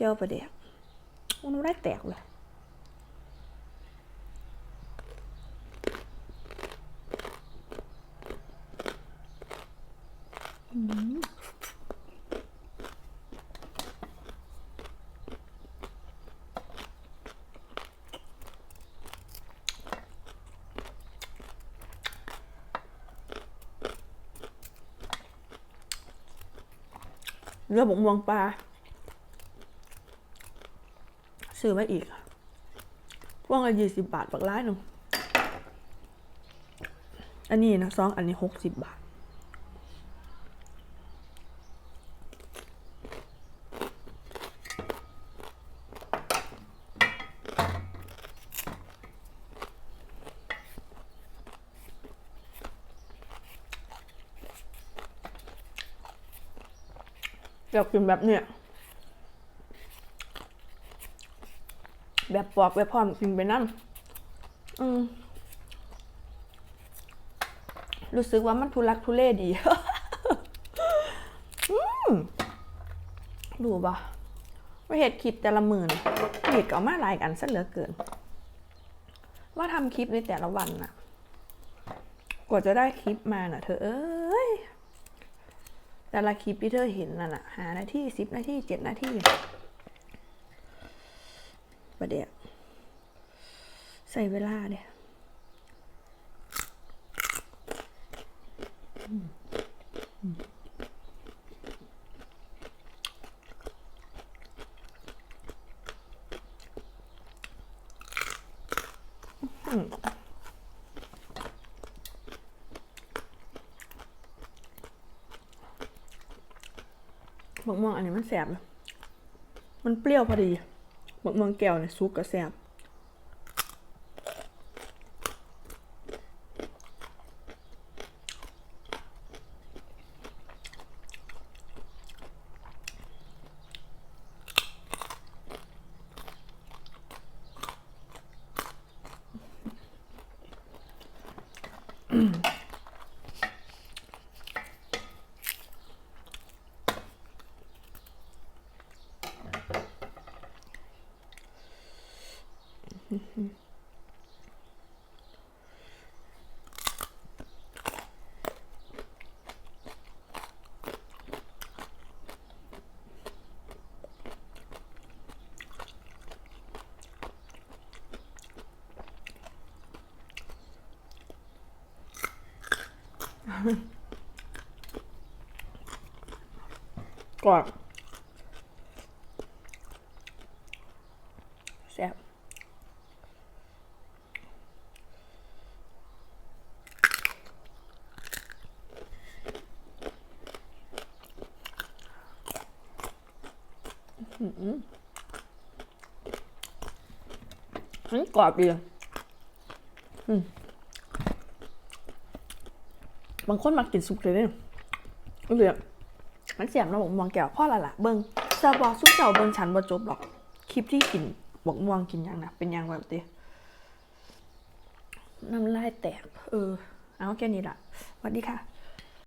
จียวประเดี๋ยวมันไม่ได้แตกเลยเรือบกม่วงปลา ซื้อมาอีกพวงละยี่สิบบาทปักร้ายหนึ่งอันนี้นะซองอันนี้หกสิบบาท อยากกินแบบเนี้ย แบบปอกแบบพร้อมกินไปนั่นอืมรู้สึกว่ามันทุลักทุเลดีอืมดูบ่ว่าเห็ดคลิปแต่ละหมื่นเห็ดก็เอามาหลายกันซะเหลือเกิน ว่าทำคลิปในแต่ละวันน่ะ กว่าจะได้คลิปมาน่ะ เธอเอ้ยแต่ละคลิปที่เธอเห็นนั่นน่ะหานาทีสิบนาทีเจ็ดนาที ประเดี๋ยวใส่เวลาเนี่ยมกม่วงอันนี้มันแสบเลยมันเปรี้ยวพอดี หมกม่วงแก้วเนี่ยซุกกับแสบก รอบแซ่บ หืมันกรอบดีอะบางคนมากินซุปเลยเนี่ยเหลือมันเสียบนะบอกม่วงแก้วพ่อละล่ะเบิ้งจะบอกซุปเจ้าเบิ้งฉันบ่จบหรอก คลิปที่กินบอกม่วงกินยังนะเป็นยังแบบนี้น้ำลายแตก เออ เอาแค่นี้ละสวัสดีค่ะ